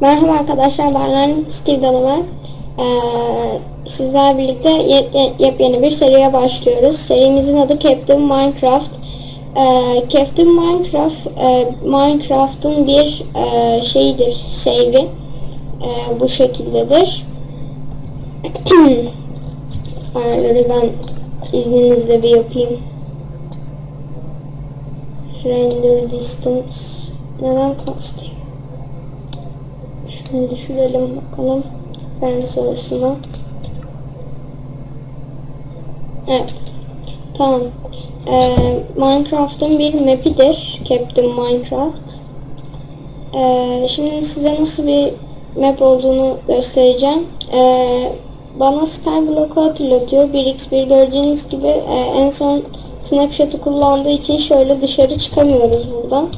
Merhaba arkadaşlar ben Steve Dalamer. Ee, sizlerle birlikte ye- ye- yepyeni bir seriye başlıyoruz. Serimizin adı Captain Minecraft. Ee, Captain Minecraft e, Minecraft'ın bir e, şeyidir, save'i. E, bu şekildedir. Ayarları ben izninizle bir yapayım. Render distance neden kastıyor? Şunu düşürelim bakalım. Ben sorusuna. Evet. Tamam. Ee, Minecraft'ın bir map'idir. Captain Minecraft. Ee, şimdi size nasıl bir map olduğunu göstereceğim. Ee, bana Skyblock'u hatırlatıyor. 1x1 gördüğünüz gibi e, en son snapshot'ı kullandığı için şöyle dışarı çıkamıyoruz buradan.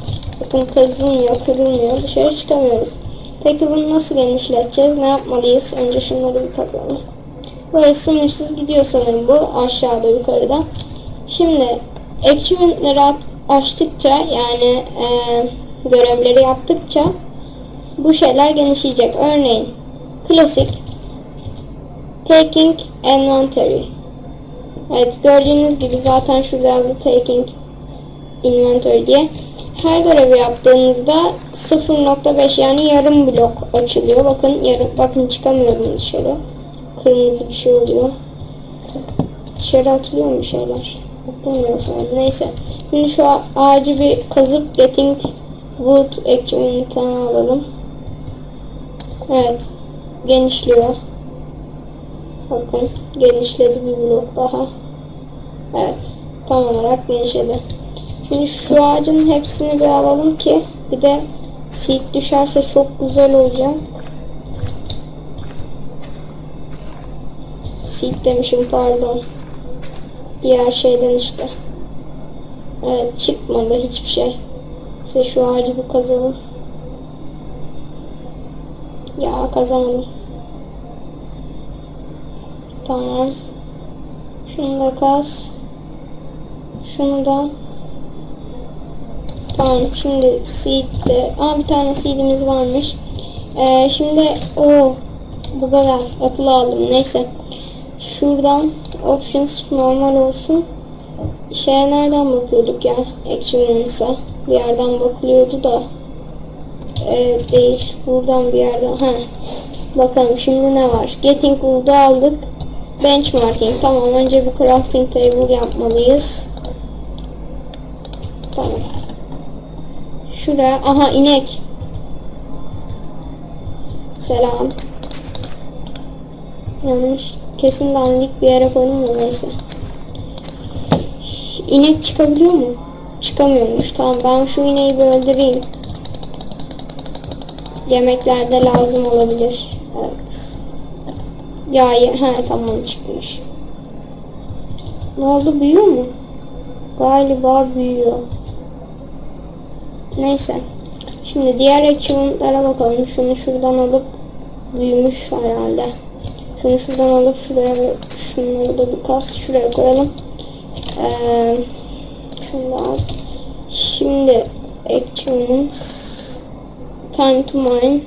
Bakın kazılmıyor, kırılmıyor. Dışarı çıkamıyoruz. Peki bunu nasıl genişleteceğiz? Ne yapmalıyız? Önce şunları bir kapatalım. Böyle sınırsız gidiyor sanırım bu aşağıda yukarıda. Şimdi at- açtıkça yani e, görevleri yaptıkça bu şeyler genişleyecek. Örneğin klasik taking inventory. Evet gördüğünüz gibi zaten şurada yazdı taking inventory diye. Her görevi yaptığınızda 0.5 yani yarım blok açılıyor. Bakın yarım, bakın çıkamıyorum dışarı. Kırmızı bir şey oluyor. Dışarı atılıyor mu şeyler? Sanırım. Neyse. Şimdi şu ağacı bir kazıp getting wood achievement'ını alalım. Evet. Genişliyor. Bakın genişledi bir blok daha. Evet. Tam olarak genişledi. Şimdi şu ağacın hepsini bir alalım ki bir de seed düşerse çok güzel olacak. Seed demişim pardon. Diğer şeyden işte. Evet çıkmadı hiçbir şey. İşte şu ağacı bir kazalım. Ya kazamadım. Tamam. Şunu da kaz. Şunu da Tamam şimdi seed de Aa bir tane seedimiz varmış. Ee, şimdi o bu kadar apple aldım neyse. Şuradan options normal olsun. Şeye nereden bakıyorduk ya? Action'ınsa bir yerden bakılıyordu da ee, değil. Buradan bir yerden. Ha. Bakalım şimdi ne var? Getting wood'u aldık. Benchmarking. Tamam önce bir crafting table yapmalıyız. Tamam. Şuraya. Aha inek. Selam. Yanlış. Kesin dandik bir yere koydum da neyse. İnek çıkabiliyor mu? Çıkamıyormuş. Tamam ben şu ineği bir öldüreyim. Yemeklerde lazım olabilir. Evet. Ya ha tamam çıkmış. Ne oldu büyüyor mu? Galiba büyüyor. Neyse. Şimdi diğer achievement'lara bakalım. Şunu şuradan alıp büyümüş herhalde. Şunu şuradan alıp şuraya şunları da kas şuraya koyalım. Ee, şunu. Şimdi achievements time to mine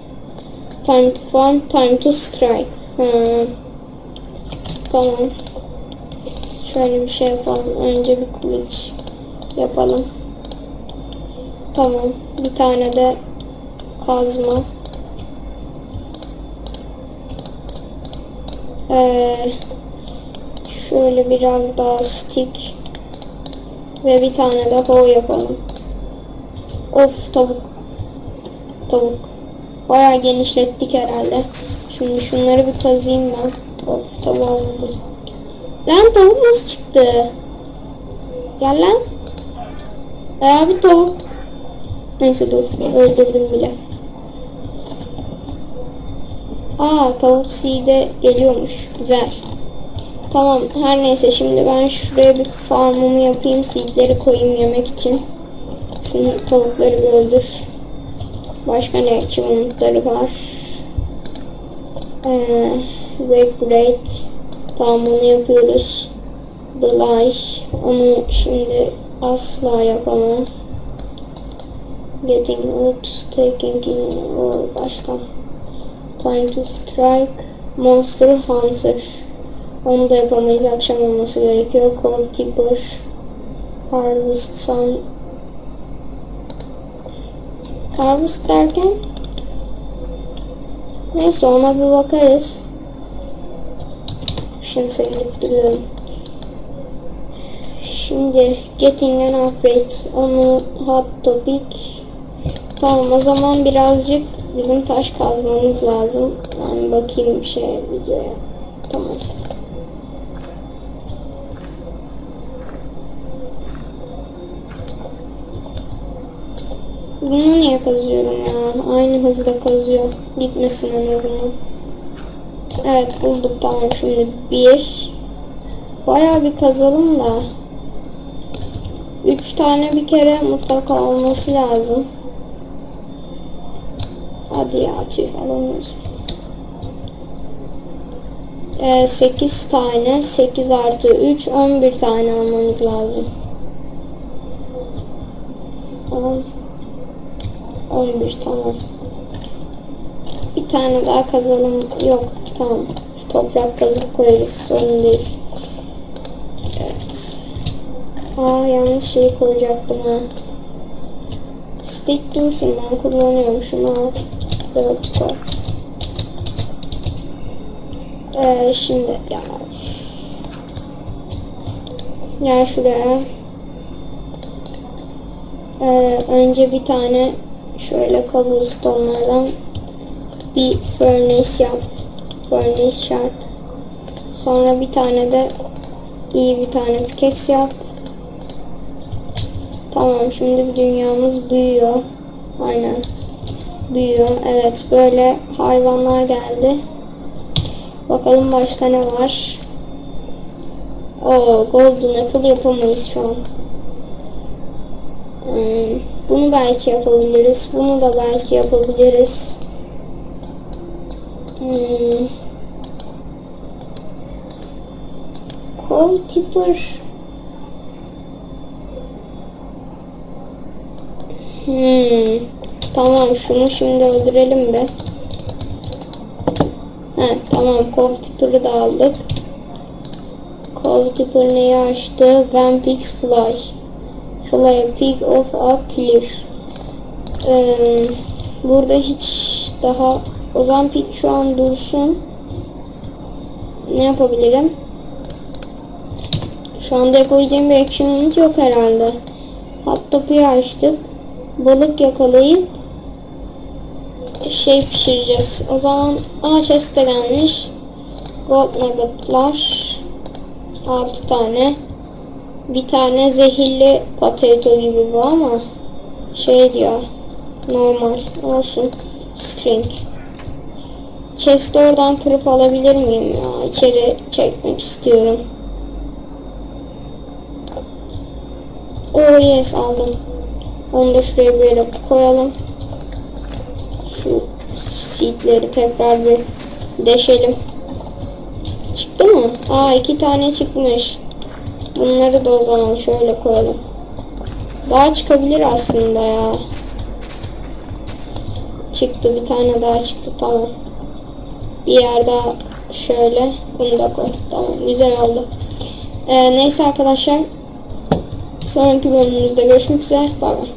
time to farm time to strike. Ha. Tamam. Şöyle bir şey yapalım. Önce bir kılıç yapalım. Tamam. Bir tane de kazma. Ee, şöyle biraz daha stick. Ve bir tane de hoe yapalım. Of tavuk. Tavuk. Bayağı genişlettik herhalde. Şimdi şunları bir kazıyım ben. Of tavuğa vurdum. Lan tavuk nasıl çıktı? Gel lan. E abi tavuk. Neyse dur. Öldürdüm bile. Aa tavuk seed'e geliyormuş. Güzel. Tamam her neyse şimdi ben şuraya bir farmımı yapayım. Seed'leri koyayım yemek için. Şunu tavukları bir öldür. Başka ne achievement'ları var? Ee, Wake Break. Tamam onu yapıyoruz. Lie. Onu şimdi asla yapamam. Getting out, taking in, o baştan. Time to strike, Monster Hunter. Onu da yapamayız, akşam olması gerekiyor. Cold Tipper, Harvest Sun. Harvest derken? Neyse ona bir bakarız. Şimdi sevinip duruyorum. Şimdi Getting an Upgrade. Onu Hot Topic. Tamam o zaman birazcık bizim taş kazmamız lazım. Yani bakayım bir şey videoya. Tamam. Bunu niye kazıyorum ya? Aynı hızda kazıyor. Gitmesin en azından. Evet bulduk tamam şimdi bir. Bayağı bir kazalım da. Üç tane bir kere mutlaka olması lazım. Hadi ya tüh alamıyoruz. Ee, 8 tane 8 artı 3 11 tane almamız lazım. Tamam. 11 tamam. Bir tane daha kazalım. Yok tamam. Toprak kazıp koyarız. Sorun değil. Evet. Aa yanlış şey koyacaktım ha. Stick dursun ben kullanıyorum. Şunu al. Evet. Ee, şimdi ya. Gel şuraya. Ee, önce bir tane şöyle cobblestone'lardan bir furnace yap. Furnace şart. Sonra bir tane de iyi bir tane pickaxe yap. Tamam şimdi dünyamız büyüyor. Aynen. Büyüyor. Evet böyle hayvanlar geldi. Bakalım başka ne var. Oo golden apple yapamayız şu an. Hmm, bunu belki yapabiliriz. Bunu da belki yapabiliriz. Hmm. Coal. Hmm. Tamam şunu şimdi öldürelim be. He tamam Tipper'ı da aldık. Coal Tipper neyi açtı? When pigs fly. Fly a pig off a cliff. Ee, burada hiç daha o zaman pig şu an dursun. Ne yapabilirim? Şu anda yapabileceğim bir action'ımız yok herhalde. Hot top'u açtık. Balık yakalayıp şey pişireceğiz. O zaman chest de gelmiş. Gold nuggetlar 6 tane. Bir tane zehirli potato gibi bu ama şey diyor normal olsun string. Chest'i oradan kırıp alabilir miyim ya? İçeri çekmek istiyorum. Oh yes aldım. Onu da şuraya yere koyalım. Seedleri tekrar bir deşelim. Çıktı mı? Aa iki tane çıkmış. Bunları da o zaman şöyle koyalım. Daha çıkabilir aslında ya. Çıktı bir tane daha çıktı tamam. Bir yer daha şöyle bunu da koy. Tamam güzel oldu. Ee, neyse arkadaşlar. Sonraki bölümümüzde görüşmek üzere. Bay bay.